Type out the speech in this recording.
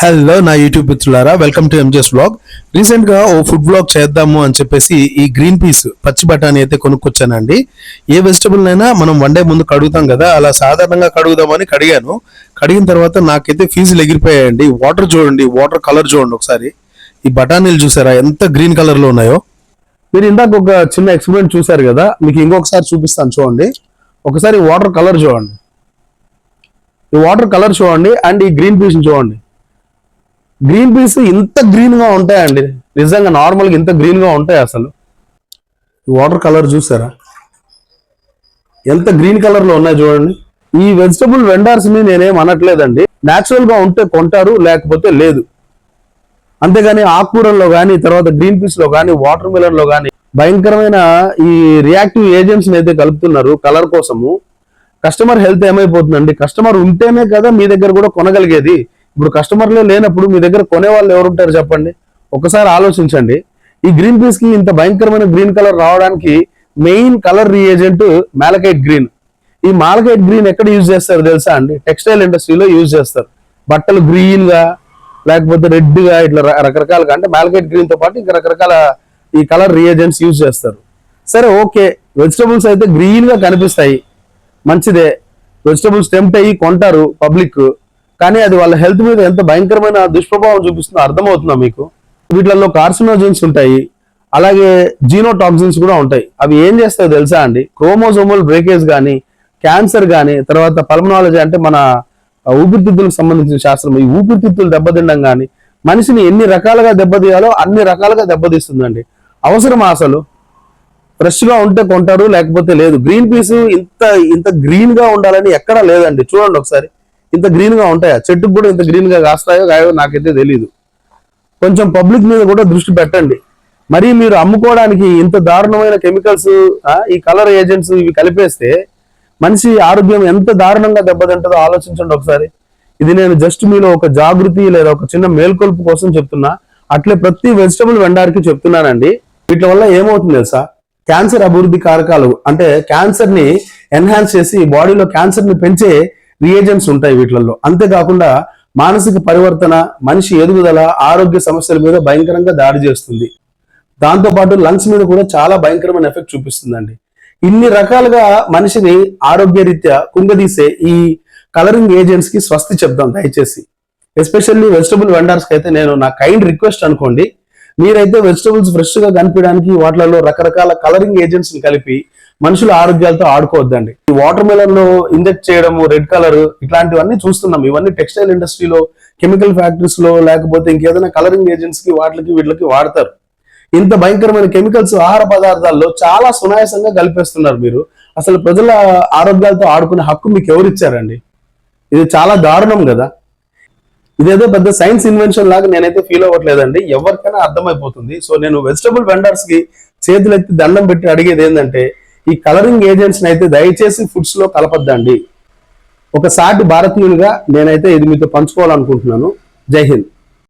Hello నా YouTube మిత్రులారా. Welcome to ఎంజెస్ blog రీసెంట్గా ఓ ఫుడ్ బ్లాగ్ చేద్దాము అని చెప్పేసి ఈ గ్రీన్ పీస్ పచ్చి బఠానీ అయితే కొనుక్కొచ్చానండి. ఏ వెజిటబుల్ అయినా మనం వన్ డే ముందు కడుగుతాం కదా అలా సాధారణంగా కడుగుదామని కడిగాను. కడిగిన తర్వాత నాకైతే ఫీజులు ఎగిరిపోయాయండి. వాటర్ చూడండి వాటర్ కలర్ చూడండి ఒకసారి. ఈ బఠానీలు చూసారా ఎంత గ్రీన్ కలర్లో ఉన్నాయో. మీరు ఇందాక ఒక చిన్న ఎక్స్పెరిమెంట్ చూసారు కదా మీకు ఇంకొకసారి చూపిస్తాను చూడండి. ఒకసారి వాటర్ కలర్ చూడండి. ఈ వాటర్ కలర్ చూడండి అండ్ ఈ గ్రీన్ పీస్ చూడండి. గ్రీన్ పీస్ ఇంత గ్రీన్గా ఉంటాయండి. నిజంగా నార్మల్గా ఇంత గ్రీన్గా ఉంటాయి అసలు. వాటర్ కలర్ చూసారా? ఎంత గ్రీన్ కలర్లో ఉన్నాయి చూడండి. ఈ వెజిటబుల్ వెండర్స్ని నేనేం అనట్లేదండి. న్యాచురల్గా ఉంటే కొంటారు లేకపోతే లేదు. అంతేగాని ఆకుకూరల్లో కానీ తర్వాత గ్రీన్ పీస్లో కానీ వాటర్ మిలన్లో కానీ భయంకరమైన ఈ రియాక్టివ్ ఏజెంట్స్ అయితే కలుపుతున్నారు కలర్ కోసము. Customer health ఏమైపోతుందండి? కస్టమర్ ఉంటేనే కదా మీ దగ్గర కూడా కొనగలిగేది. ఇప్పుడు కస్టమర్లే లేనప్పుడు మీ దగ్గర కొనే వాళ్ళు ఎవరుంటారు చెప్పండి? ఒకసారి ఆలోచించండి. ఈ గ్రీన్ పీస్కి ఇంత భయంకరమైన గ్రీన్ కలర్ రావడానికి main colour reagent malachite green. ఈ మాలకైట్ గ్రీన్ ఎక్కడ యూజ్ చేస్తారు తెలుసా అండి? టెక్స్టైల్ ఇండస్ట్రీలో యూజ్ చేస్తారు. బట్టలు గ్రీన్గా లేకపోతే రెడ్గా ఇట్లా రకరకాలుగా అంటే మ్యాలకైట్ గ్రీన్తో పాటు ఇంకా రకరకాల ఈ కలర్ రియేజెంట్స్ యూజ్ చేస్తారు. సరే ఓకే. వెజిటబుల్స్ అయితే గ్రీన్గా కనిపిస్తాయి. మంచిదే. వెజిటబుల్స్ టెంప్ట్ అయ్యి కొంటారు పబ్లిక్. కానీ అది వాళ్ళ హెల్త్ మీద ఎంత భయంకరమైన దుష్ప్రభావం చూపిస్తుందో అర్థమవుతుందా మీకు? వీటిలలో కార్సినోజన్స్ ఉంటాయి అలాగే జీనోటాక్సిన్స్ కూడా ఉంటాయి. అవి ఏం చేస్తాయో తెలుసా అండి? క్రోమోజోమల్ బ్రేకేజ్ కానీ క్యాన్సర్ కానీ తర్వాత పల్మనాలజీ అంటే మన ఊపిరితిత్తులకు సంబంధించిన శాస్త్రం. ఈ ఊపిరితిత్తులు దెబ్బతినడం కానీ మనిషిని ఎన్ని రకాలుగా దెబ్బతీయాలో అన్ని రకాలుగా దెబ్బతీస్తుందండి. అవసరమా అసలు. ఫ్రెష్గా ఉంటే కొంటారు లేకపోతే లేదు. గ్రీన్ పీస్ ఇంత ఇంత గ్రీన్గా ఉండాలని ఎక్కడా లేదండి. చూడండి ఒకసారి. ఇంత గ్రీన్గా ఉంటాయా? చెట్టుకు కూడా ఇంత గ్రీన్గా కాస్తాయో కాయో నాకైతే తెలియదు కొంచెం పబ్లిక్ మీద కూడా దృష్టి పెట్టండి. మరి మీరు అమ్ముకోవడానికి ఇంత దారుణమైన కెమికల్స్ ఈ కలర్ ఏజెంట్స్ ఇవి కలిపేస్తే మనిషి ఆరోగ్యం ఎంత దారుణంగా దెబ్బతింటుందో ఆలోచించండి ఒకసారి. ఇది నేను జస్ట్ మీలో ఒక జాగృతి లేదా ఒక చిన్న మేల్కొల్పు కోసం చెప్తున్నా. అట్లే ప్రతి వెజిటబుల్ వెండార్కి చెప్తున్నానండి. వీటి వల్ల ఏమవుతుంది తెలుసా? క్యాన్సర్ అభివృద్ధి కారకాలు అంటే క్యాన్సర్ని ఎన్హాన్స్ చేసి బాడీలో క్యాన్సర్ని పెంచే రియేజెంట్స్ ఉంటాయి వీటిలలో. అంతేకాకుండా మానసిక పరివర్తన మనిషి ఎదుగుదల ఆరోగ్య సమస్యల మీద భయంకరంగా దాడి చేస్తుంది. దాంతో పాటు లంగ్స్ మీద కూడా చాలా భయంకరమైన ఎఫెక్ట్ చూపిస్తుందండి. ఇన్ని రకాలుగా మనిషిని ఆరోగ్యరీత్యా కుంగదీసే ఈ కలరింగ్ ఏజెంట్స్కి స్వస్తి చెప్దాం దయచేసి. ఎస్పెషల్లీ వెజిటబుల్ వెండర్స్కి అయితే నేను నా కైండ్ రిక్వెస్ట్ అనుకోండి. మీరైతే వెజిటబుల్స్ ఫ్రెష్గా కనిపించడానికి వాటిలలో రకరకాల కలరింగ్ ఏజెంట్స్ని కలిపి మనుషుల ఆరోగ్యాలతో ఆడుకోవద్దండి. ఈ వాటర్ మెలన్లో ఇంజెక్ట్ చేయడము రెడ్ కలర్ ఇట్లాంటివన్నీ చూస్తున్నాం. ఇవన్నీ టెక్స్టైల్ ఇండస్ట్రీలో కెమికల్ ఫ్యాక్టరీస్లో లేకపోతే ఇంకేదైనా కలరింగ్ ఏజెంట్స్కి వాటికి వీటికి వాడతారు. ఇంత భయంకరమైన కెమికల్స్ ఆహార పదార్థాల్లో చాలా సునాయాసంగా కలిపేస్తున్నారు మీరు. అసలు ప్రజల ఆరోగ్యాలతో ఆడుకునే హక్కు మీకు ఎవరు ఇచ్చారండి ఇది చాలా దారుణం కదా. ఇదేదో పెద్ద సైన్స్ ఇన్వెన్షన్ లాగా నేనైతే ఫీల్ అవ్వట్లేదండి. ఎవరికైనా అర్థమైపోతుంది. సో నేను వెజిటబుల్ వెండర్స్కి చేతులెత్తి దండం పెట్టి అడిగేది ఏంటంటే ఈ కలరింగ్ ఏజెంట్స్ అయితే దయచేసి ఫుడ్స్లో కలపద్దండి. ఒక సాటి భారతీయులుగా నేనైతే ఇది మీతో పంచుకోవాలనుకుంటున్నాను. జై హింద్.